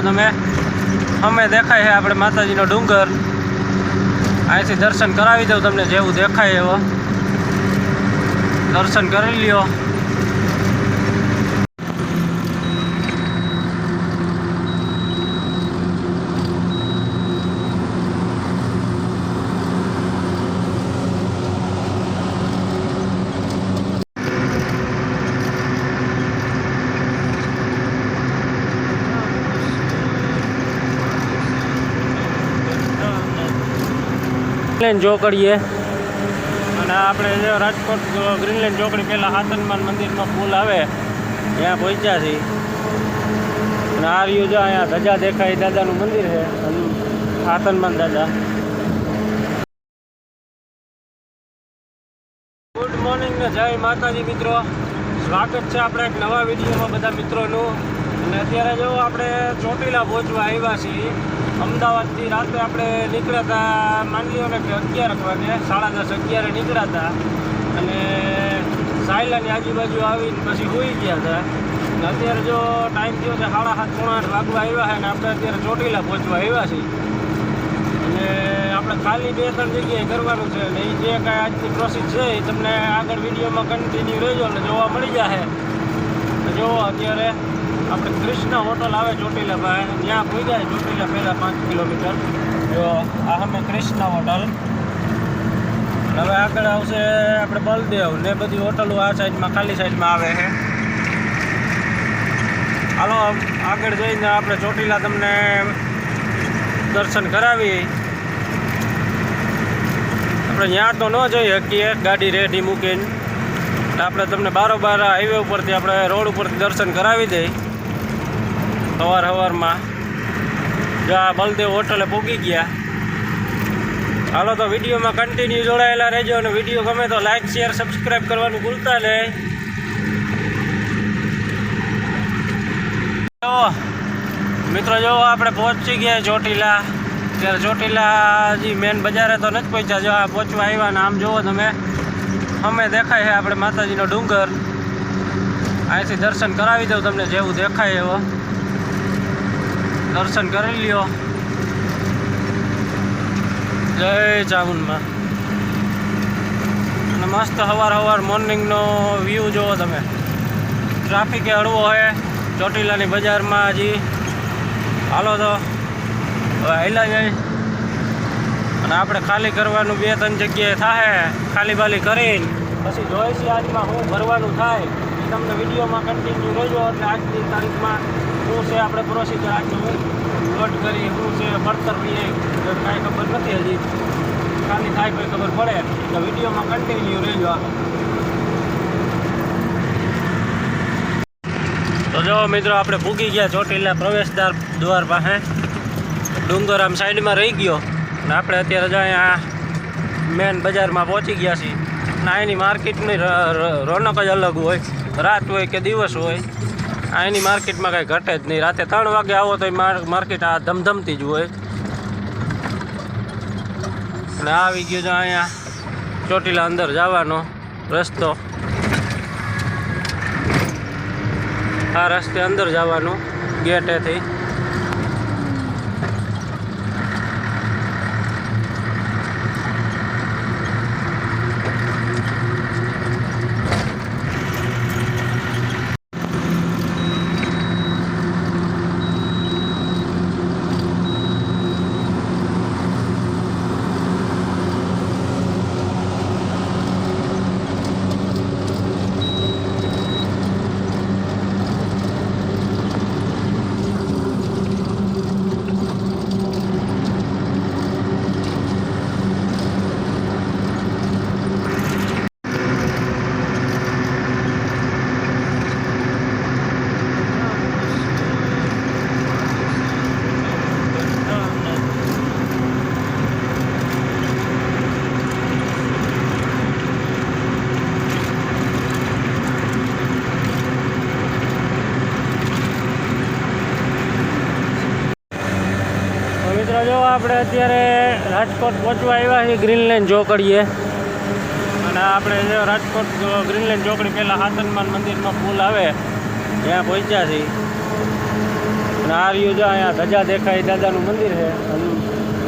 તમે. અમે દેખાય છે આપણે માતાજીનો ડુંગર. અહીંથી દર્શન કરાવી દઉં તમને, જેવું દેખાય એવો. દર્શન કરી લ્યો. ગ્રીનલેન્ડ ચોકડીએ અને આપણે રાજકોટ ગ્રીનલેન્ડ ચોકડી પહેલાં હાથનમાન મંદિરનો પુલ આવે. ત્યાં પહોંચ્યા છીએ. અને આ રહ્યું જો અહીંયા ધજા દેખાય દાદાનું મંદિર છે. અને હાથનમાન દાદા ગુડ મોર્નિંગ ને જય માતાજી મિત્રો. સ્વાગત છે આપણે એક નવા વિડીયોમાં બધા મિત્રોનું. અને અત્યારે જો આપણે ચોટીલા પહોંચવા આવ્યા છીએ અમદાવાદથી રાતે આપણે નીકળ્યા હતા માની ને કે અગિયાર વાગે, સાડા દસ અગિયારે નીકળ્યા હતા અને સાયલાની આજુબાજુ આવીને પછી હોઈ ગયા હતા અત્યારે જો ટાઈમ થયો છે સાડા સાત, પોણા આઠ વાગવા આવ્યા છે અને આપણે અત્યારે ચોટીલા પહોંચવા આવ્યા છીએ. અને આપણે ખાલી બે, ત્રણ જગ્યાએ કરવાનું છે અને એ જે કાંઈ આજની પ્રોસેસ છે એ તમને આગળ વિડીયોમાં કન્ટિન્યુ રહેજો અને જોવા મળી જશે તો જો અત્યારે આપણે કૃષ્ણ હોટલ આવે ચોટીલા પાસે ત્યાં પૂગ્યા ચોટીલા પહેલાં પાંચ કિલોમીટર. જો, આ અમે કૃષ્ણ હોટલ. હવે આગળ આવશે આપણે બલદેવ ને બધી હોટલો આ સાઈડમાં, ખાલી સાઈડમાં આવે છે. હાલો આગળ જઈને આપણે ચોટીલા તમને દર્શન કરાવી. આપણે ત્યાં તો ન જઈ શકીએ, ગાડી રેડી મૂકીને. આપણે તમને બારોબાર હાઈવે ઉપરથી આપણે રોડ ઉપરથી દર્શન કરાવી દઈ. સવાર સવારમાં જો આ બલદેવ હોટલે પૂગી ગયા. હાલો તો વિડીયોમાં કન્ટિન્યુ જોડાયેલા રહેજો અને વીડિયો ગમે તો લાઈક શેર સબસ્ક્રાઈબ કરવાનું ભૂલતા નહીં. મિત્રો, જો આપણે પહોંચી ગયા ચોટીલા. ત્યારે ચોટીલા હજી મેન બજારે તો નથી પહોંચ્યા. જો આ પહોંચવા આવ્યા ને આમ જુઓ તમે. અમે દેખાય છે આપણે માતાજીનો ડુંગર. અહીંથી દર્શન કરાવી દઉં તમને જેવું દેખાય એવો. દર્શન કરી લ્યો. જય ચામુંડમાં અને મસ્ત સવાર સવાર મોર્નિંગનો વ્યૂ જુઓ તમે. ટ્રાફિકે હળવો હોય ચોટીલાની બજારમાં હજી. હાલો તો, હવે હેલા જાય. અને આપણે ખાલી કરવાનું બે ત્રણ જગ્યાએ થાય ખાલી બાલી કરીને. પછી જોઈશી આજમાં શું ભરવાનું થાય. તમને વિડીયોમાં કન્ટિન્યુ રહેજો, એટલે આજની તારીખમાં શું છે, આપણે પ્રોસીજર હું લોટ કરી, શું છે ભણતર લઈએ કાંઈ ખબર નથી હજી. કાલની થાય કોઈ ખબર પડે. તો વિડીયોમાં કન્ટિન્યુ રહેજો તો જો મિત્રો, આપણે ભૂગી ગયા ચોટીલા પ્રવેશદ્વાર દ્વાર પાસે. ડુંગર આમ સાઈડમાં રહી ગયો. અને આપણે અત્યારે જો અહીંયા મેન બજારમાં પહોંચી ગયા છીએ. અને અહીંની માર્કેટની રોનક જ અલગ હોય. રાત હોય કે દિવસ હોય. અહીંની માર્કેટમાં કાંઈ ઘટે જ નહીં. રાતે ત્રણ વાગે આવો તો માર્કેટ આ ધમધમતી જ હોય. અને આવી ગયો છે અહીંયા ચોટીલા અંદર જવાનો રસ્તો. આ રસ્તે અંદર જવાનું ગેટેથી તો મિત્રો જો આપણે અત્યારે રાજકોટ પહોંચવા આવ્યા છીએ ગ્રીનલેન્ડ ચોકડીએ. અને આપણે રાજકોટ ગ્રીનલેન્ડ ચોકડી પહેલાં હાથનમાન મંદિરનો પુલ આવે, ત્યાં પહોંચ્યા છીએ. અને આ રહ્યું અહીંયા ધજા દેખાય, દાદાનું મંદિર છે.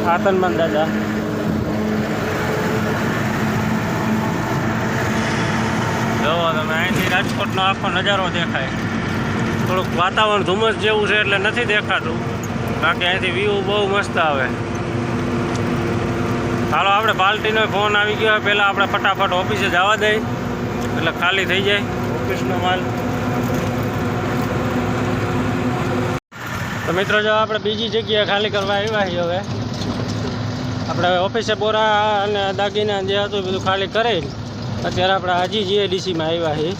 હાથનમાન દાદા જોવો તમે અહીંથી રાજકોટનો આખો નજારો દેખાય. થોડુંક વાતાવરણ ધુમ્મસ જેવું છે એટલે નથી દેખાતું. બાકી અહીંથી વ્યૂ બહુ મસ્ત આવે. ચાલો આપણે પાર્ટીનો ફોન આવી ગયો. પહેલાં આપણે ફટાફટ ઓફિસે જવા દઈ. એટલે ખાલી થઈ જાય. ઓફિસનો માલ. તો મિત્રો જો આપણે બીજી જગ્યાએ ખાલી કરવા આવ્યા છીએ હવે. આપણે હવે ઓફિસે બોરા અને દાગીના જે હતું બધું ખાલી કરી અત્યારે આપણે હજી જીએડીસીમાં આવ્યા છીએ.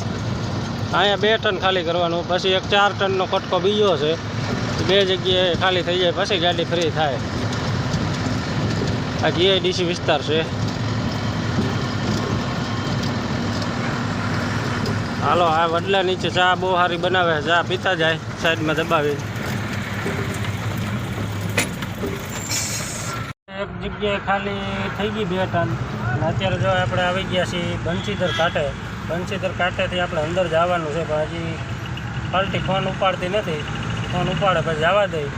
અહીંયા બે ટન ખાલી કરવાનું. પછી એક ચાર ટનનો કટકો બીજો છે. બે જગ્યાએ ખાલી થઈ જાય, પછી ગાડી ફ્રી થાય. આ જીઆઈડીસી વિસ્તાર છે. હાલો, આ વડલા નીચે ચા બહુ સારી બનાવે, ચા પીતા જાય, સાઈડમાં દબાવી. એક જગ્યાએ ખાલી થઈ ગઈ બે ટન. અત્યારે જો આપણે આવી ગયા છીએ બંસીધર કાંઠે બંસીધર કાંઠેથી આપણે અંદર જવાનું છે, પણ હજી પાલટી ફોન ઉપાડતી નથી. ફોન ઉપાડે, પછી જવા દઈ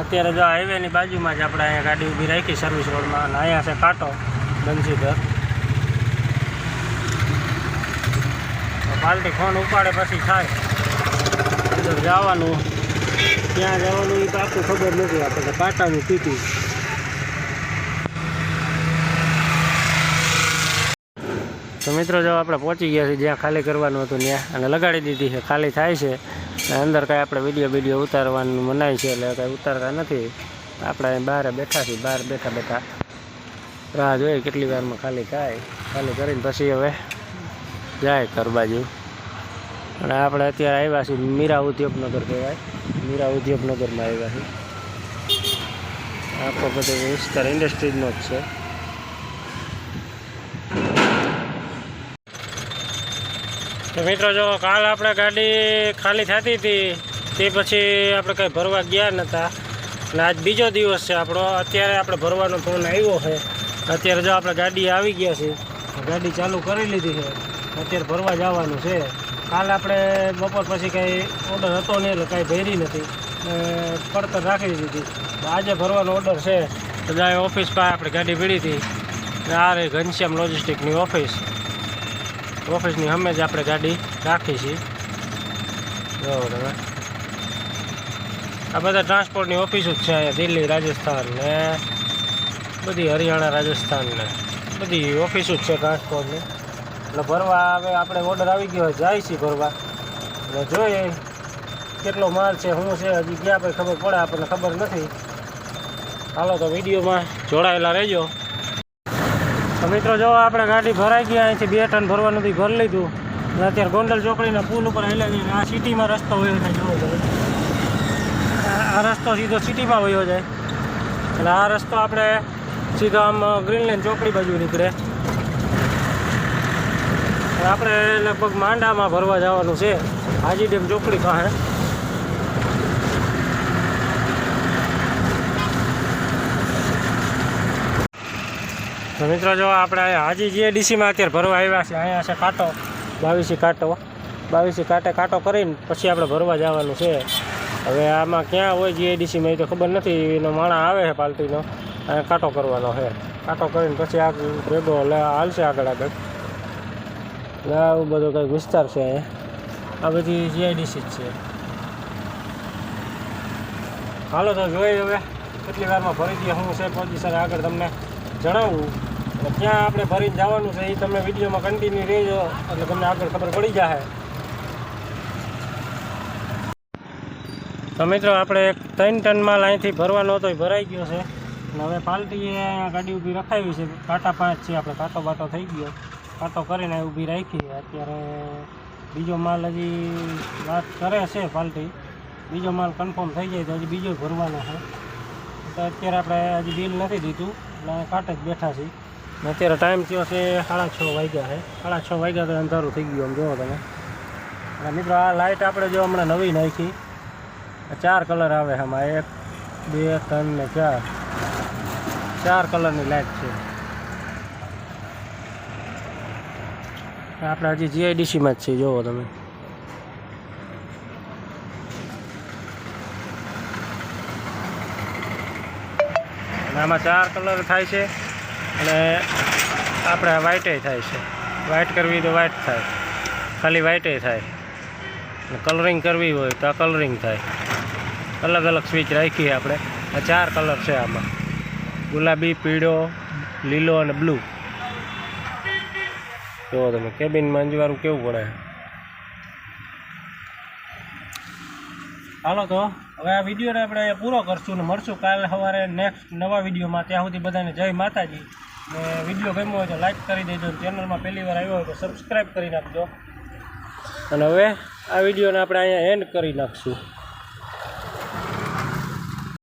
અત્યારે જો હાઈવેની બાજુમાં જ આપણે અહીંયા ગાડી ઊભી રાખી સર્વિસ રોડમાં અને અહીંયા છે કાંટો બંસીધર પાલટી ફોન ઉપાડે, પછી થાય. અંદર જવાનું. ત્યાં જવાનું એ પાકું ખબર નથી આપણને કાંટાનું પીટી તો મિત્રો, જો આપણે પહોંચી ગયા છીએ, જ્યાં ખાલી કરવાનું હતું ત્યાં, અને લગાડી દીધી છે, ખાલી થાય છે. અંદર કાંઈ આપણે વીડિયો વીડિયો ઉતારવાનું મનાય છે એટલે કાંઈ ઉતારતા નથી. આપણે અહીં બહાર બેઠા છીએ, બહાર બેઠા બેઠા. રાહ જોઈએ કેટલી વારમાં ખાલી થાય. ખાલી કરીને પછી હવે જાય ઘર અને આપણે અત્યારે આવ્યા છીએ મીરા ઉદ્યોગનગર કહેવાય. મીરા ઉદ્યોગનગરમાં આવ્યા છીએ. આખો બધો વિસ્તાર ઇન્ડસ્ટ્રીઝનો જ છે. તો મિત્રો જો કાલ આપણે ગાડી ખાલી થતી હતી, તે પછી આપણે કંઈ ભરવા ગયા નહોતા અને આજ બીજો દિવસ છે આપણો, અત્યારે આપણે ભરવાનો ફોન આવ્યો છે. અત્યારે જો આપણે ગાડી આવી ગયા છે ગાડી ચાલુ કરી લીધી છે. અત્યારે ભરવા જવાનું છે. કાલ આપણે બપોર પછી કંઈ ઓર્ડર હતો નહીં એટલે કાંઈ ભરી નથી. પડતર રાખી દીધી. આજે ભરવાનો ઓર્ડર છે. તો જાય ઓફિસ પાસે આપણે ગાડી ભીડી હતી. આ રહી ઘનશ્યામ લોજિસ્ટિકની ઓફિસ ઓફિસની અમે જ આપણે ગાડી રાખી છીએ બરાબર આ બધા ટ્રાન્સપોર્ટની ઓફિસો જ છે અહીંયા, દિલ્હી, રાજસ્થાન ને બધી હરિયાણા, રાજસ્થાન ને બધી ઓફિસો જ છે ટ્રાન્સપોર્ટની. એટલે ભરવા હવે આપણે ઓર્ડર આવી ગયો જાય છીએ ભરવા. એટલે જોઈએ કેટલો માલ છે, શું છે, હજી ગયા પછી ખબર પડે, આપણને ખબર નથી. હાલો તો વિડીયોમાં જોડાયેલા રહેજો. તો મિત્રો, જો આપણે ગાડી ભરાઈ ગયા, અહીંથી બે ટન ભરવાનું હતું ભરી લીધું. અને અત્યારે ગોંડલ ચોકડીના પુલ ઉપર હેલા જઈને આ સિટીમાં રસ્તો વયો જાય, જોવો આ રસ્તો સીધો સિટીમાં વયો જાય. એટલે આ રસ્તો આપણે સીધો આમ ગ્રીનલેન્ડ ચોકડી બાજુ નીકળે. આપણે લગભગ માંડામાં ભરવા જવાનું છે. હાજી ડેમ ચોકડી પાસે. તો મિત્રો જો આપણે હાજી જીએડીસીમાં અત્યારે ભરવા આવ્યા છે અહીંયા છે કાંટો. બાવીસી કાંટો. બાવીસી કાંટે કાંટો કરીને પછી આપણે ભરવા જવાનું છે. હવે આમાં ક્યાં હોય જીએડીસીમાં એ તો ખબર નથી. એનો માણા આવે છે પાર્ટીનો અહીંયા કાંટો કરવાનો છે. કાંટો કરીને પછી આગળ ભેગો હાલશે આગળ આગળ. એટલે આવું બધો કંઈક વિસ્તાર છે આ બધી જીઆઈડીસી જ છે. હાલો તો જોઈએ હવે. કેટલી વારમાં ભરી દઈએ, હું છે સર આગળ તમને જણાવું. ક્યાં આપણે ભરીને જવાનું છે એ તમે વિડીયોમાં કન્ટિન્યુ રહેજો, એટલે તમને આગળ ખબર પડી જશે તો મિત્રો, આપણે એક ત્રણ ટન માલ અહીંથી ભરવાનો હતો, એ ભરાઈ ગયો છે. અને હવે પાલટીએ ગાડી ઊભી રખાવી છે. કાંટા પાંચ છે, આપણે કાંટો બાટો થઈ ગયો. કાંટો કરીને ઊભી રાખી અત્યારે બીજો માલ હજી વાત કરે છે પાલટી. બીજો માલ કન્ફર્મ થઈ જાય તો હજી બીજો ભરવાનો છે. તો અત્યારે આપણે હજી બિલ નથી દીધું, એટલે કાંટે જ બેઠા છીએ. અત્યારે ટાઈમ થયો છે સાડા છ વાગ્યા છે. સાડા છ વાગ્યા તો અંધારું થઈ ગયું આમ જુઓ તમે. મિત્રો, આ લાઇટ આપણે જો હમણાં નવી નાખી. ચાર કલર આવે આમાં. એક, બે, ત્રણ ને ચાર. ચાર કલરની લાઇટ છે. આપણે હજી જીઆઈડીસીમાં જ છીએ જુઓ તમે. આમાં ચાર કલર થાય છે. અને આપણે વ્હાઇટે થાય છે. વ્હાઇટ કરવી તો વ્હાઇટ થાય. ખાલી વ્હાઇટે થાય. કલરિંગ કરવી હોય તો આ કલરિંગ થાય. અલગ અલગ સ્વિચ રાખીએ આપણે. આ ચાર કલર છે આમાં. ગુલાબી, પીળો, લીલો અને બ્લુ જો તમે કેબિનમાં અંજવાળું કેવું પડે? હાલો તો, હવે આ વિડીયોને આપણે પૂરો કરશું ને મળશું કાલે સવારે નેક્સ્ટ નવા વિડીયોમાં. ત્યાં સુધી બધાને જય માતાજી. ને વીડિયો ગમ્યો હોય તો લાઈક કરી દેજો ચેનલમાં પહેલી વાર આવ્યો હોય તો સબસ્ક્રાઈબ કરી નાખજો. અને હવે આ વિડીયોને આપણે અહીંયા એન્ડ કરી નાખશું.